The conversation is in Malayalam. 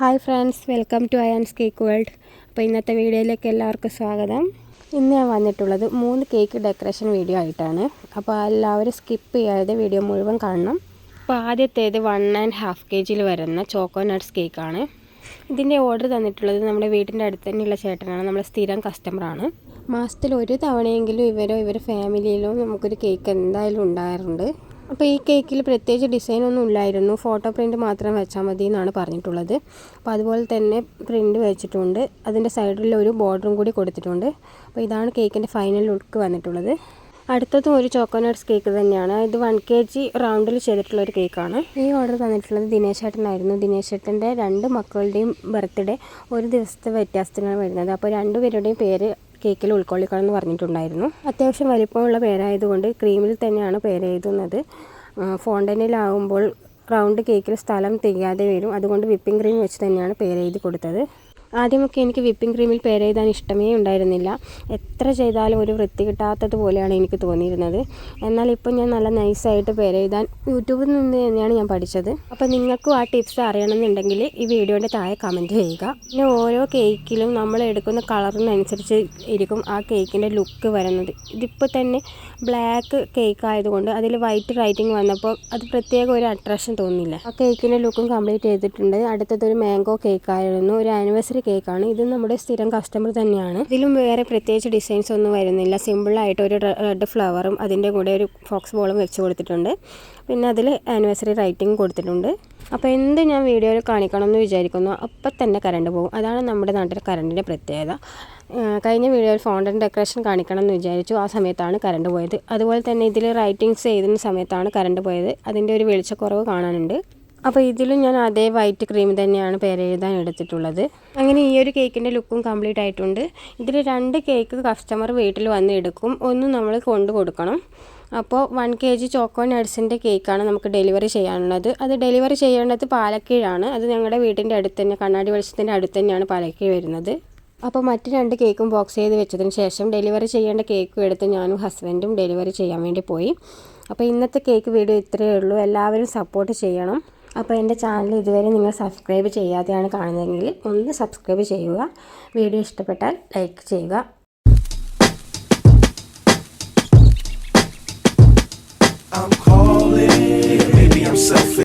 Hi friends welcome to Ayaan's cake world. അപ്പോൾ ഇന്നത്തെ വീഡിയോയിലേക്ക് എല്ലാവർക്കും സ്വാഗതം. ഇന്ന് ഞാൻ വന്നിട്ടുള്ളത് മൂന്ന് കേക്ക് ഡെക്കറേഷൻ വീഡിയോ ആയിട്ടാണ്. അപ്പോൾ എല്ലാവരും സ്കിപ്പ് ചെയ്യാതെ വീഡിയോ മുഴുവൻ കാണണം. അപ്പോൾ ആദ്യത്തേത് വൺ ആൻഡ് ഹാഫ് കെ ജിയിൽ വരുന്ന ചോക്കോ നട്ട്സ് കേക്കാണ്. ഇതിന്റെ ഓർഡർ തന്നിട്ടുള്ളത് നമ്മുടെ വീടിന്റെ അടുത്ത് തന്നെയുള്ള ചേട്ടനാണ്. നമ്മുടെ സ്ഥിരം കസ്റ്റമറാണ് മാസത്തിൽ ഒരു തവണയെങ്കിലും ഇവരോ ഇവരുടെ ഫാമിലിയിലോ നമുക്കൊരു കേക്ക് എന്തായാലും ഉണ്ടാകാറുണ്ട്. അപ്പോൾ ഈ കേക്കിൽ പ്രത്യേകിച്ച് ഡിസൈനൊന്നും ഇല്ലായിരുന്നു. ഫോട്ടോ പ്രിന്റ് മാത്രം വെച്ചാൽ മതി എന്നാണ് പറഞ്ഞിട്ടുള്ളത്. അപ്പോൾ അതുപോലെ തന്നെ പ്രിന്റ് വെച്ചിട്ടുണ്ട്. അതിന്റെ സൈഡിൽ ഒരു ബോർഡറും കൂടി കൊടുത്തിട്ടുണ്ട്. അപ്പോൾ ഇതാണ് കേക്കിന്റെ ഫൈനൽ ലുക്ക് വന്നിട്ടുള്ളത്. അടുത്തതും ഒരു ചോക്കോനട്ട്സ് കേക്ക് തന്നെയാണ്. ഇത് വൺ കെ ജി റൗണ്ടിൽ ചെയ്തിട്ടുള്ള ഒരു കേക്കാണ്. ഈ ഓർഡർ തന്നിട്ടുള്ളത് ദിനേശ് ചേട്ടനായിരുന്നു ദിനേശ് ചേട്ടന്റെ രണ്ട് മക്കളുടെയും ബർത്ത്ഡേ ഒരു ദിവസത്തെ വ്യത്യാസത്തിനാണ് വരുന്നത്. അപ്പോൾ രണ്ടുപേരുടെയും പേര് കേക്കിൽ ഉൾക്കൊള്ളിക്കണം എന്ന് പറഞ്ഞിട്ടുണ്ടായിരുന്നു. അത്യാവശ്യം വലിപ്പമുള്ള പേരായതുകൊണ്ട് ക്രീമിൽ തന്നെയാണ് പേര് എഴുതുന്നത്. ഫോണ്ടനിലാകുമ്പോൾ റൗണ്ട് കേക്കിൽ സ്ഥലം തികയാതെ വരും. അതുകൊണ്ട് വിപ്പിംഗ് ക്രീം വെച്ച് തന്നെയാണ് പേര് എഴുതി കൊടുത്തത്. ആദ്യമൊക്കെ എനിക്ക് വിപ്പിംഗ് ക്രീമിൽ പേരെഴുതാൻ ഇഷ്ടമേ ഉണ്ടായിരുന്നില്ല. എത്ര ചെയ്താലും ഒരു വൃത്തി കിട്ടാത്തതുപോലെയാണ് എനിക്ക് തോന്നിയിരുന്നത്. എന്നാൽ ഇപ്പോൾ ഞാൻ നല്ല നൈസായിട്ട് പേരെഴുതാൻ യൂട്യൂബിൽ നിന്ന് തന്നെയാണ് ഞാൻ പഠിച്ചത്. അപ്പോൾ നിങ്ങൾക്കും ആ ടിപ്സ് അറിയണമെന്നുണ്ടെങ്കിൽ ഈ വീഡിയോന്റെ താഴെ കമന്റ് ചെയ്യുക. പിന്നെ ഓരോ കേക്കിലും നമ്മൾ എടുക്കുന്ന കളറിനനുസരിച്ച് ഇരിക്കും ആ കേക്കിന്റെ ലുക്ക് വരുന്നത്. ഇതിപ്പോൾ തന്നെ ബ്ലാക്ക് കേക്ക് ആയതുകൊണ്ട് അതിൽ വൈറ്റ് റൈറ്റിംഗ് വന്നപ്പോൾ അത് പ്രത്യേക ഒരു അട്രാക്ഷൻ തോന്നില്ല. ആ കേക്കിന്റെ ലുക്കും കംപ്ലീറ്റ് ചെയ്തിട്ടുണ്ട്. അടുത്തത് ഒരു മാംഗോ കേക്ക് ആയിരുന്നു. ഒരു ആനിവേഴ്സറി ഒരു കേക്കാണ്. ഇത് നമ്മുടെ സ്ഥിരം കസ്റ്റമർ തന്നെയാണ്. ഇതിലും വേറെ പ്രത്യേകിച്ച് ഡിസൈൻസ് ഒന്നും വരുന്നില്ല. സിമ്പിളായിട്ട് ഒരു റെഡ് ഫ്ലവറും അതിന്റെ കൂടെ ഒരു ഫോക്സ് ബോളും വെച്ച് കൊടുത്തിട്ടുണ്ട്. പിന്നെ അതിൽ ആനിവേഴ്സറി റൈറ്റിംഗ് കൊടുത്തിട്ടുണ്ട്. അപ്പോൾ എന്ത് ഞാൻ വീഡിയോയിൽ കാണിക്കണം എന്ന് വിചാരിക്കുന്നു അപ്പം തന്നെ കറണ്ട് പോകും. അതാണ് നമ്മുടെ നാട്ടിലെ കറണ്ടിന്റെ പ്രത്യേകത. കഴിഞ്ഞ വീഡിയോയിൽ ഫോണ്ടൻ ഡെക്കറേഷൻ കാണിക്കണം എന്ന് വിചാരിച്ചു. ആ സമയത്താണ് കറണ്ട് പോയത്. അതുപോലെ തന്നെ ഇതിൽ റൈറ്റിങ്സ് എഴുതുന്ന സമയത്താണ് കറണ്ട് പോയത്. അതിന്റെ ഒരു വെളിച്ചക്കുറവ് കാണാനുണ്ട്. അപ്പോൾ ഇതിലും ഞാൻ അതേ വൈറ്റ് ക്രീം തന്നെയാണ് പേരെഴുതാൻ എടുത്തിട്ടുള്ളത്. അങ്ങനെ ഈ ഒരു കേക്കിന്റെ ലുക്കും കംപ്ലീറ്റ് ആയിട്ടുണ്ട്. ഇതിൽ രണ്ട് കേക്ക് കസ്റ്റമർ വീട്ടിൽ വന്ന് എടുക്കും. ഒന്ന് നമ്മൾ കൊണ്ടു കൊടുക്കണം. അപ്പോൾ വൺ കെ ജി ചോക്കോ നട്സിന്റെ കേക്കാണ് നമുക്ക് ഡെലിവറി ചെയ്യാനുള്ളത്. അത് ഡെലിവറി ചെയ്യേണ്ടത് പാലക്കീഴാണ്. അത് ഞങ്ങളുടെ വീട്ടിന്റെ അടുത്ത് തന്നെ കണ്ണാടി വെളിച്ചത്തിന്റെ അടുത്ത് തന്നെയാണ് പാലക്കീഴ് വരുന്നത്. അപ്പോൾ മറ്റ് രണ്ട് കേക്കും ബോക്സ് ചെയ്ത് വെച്ചതിന് ശേഷം ഡെലിവറി ചെയ്യേണ്ട കേക്കും എടുത്ത് ഞാനും ഹസ്ബൻഡും ഡെലിവറി ചെയ്യാൻ വേണ്ടി പോയി. അപ്പോൾ ഇന്നത്തെ കേക്ക് വീഡിയോ ഇത്രയേ ഉള്ളൂ. എല്ലാവരും സപ്പോർട്ട് ചെയ്യണം. അപ്പോൾ എന്റെ ചാനൽ ഇതുവരെ നിങ്ങൾ സബ്സ്ക്രൈബ് ചെയ്യാതെയാണ് കാണുന്നതെങ്കിൽ ഒന്ന് സബ്സ്ക്രൈബ് ചെയ്യുക. വീഡിയോ ഇഷ്ടപ്പെട്ടാൽ ലൈക്ക് ചെയ്യുക. I'm calling, baby, I'm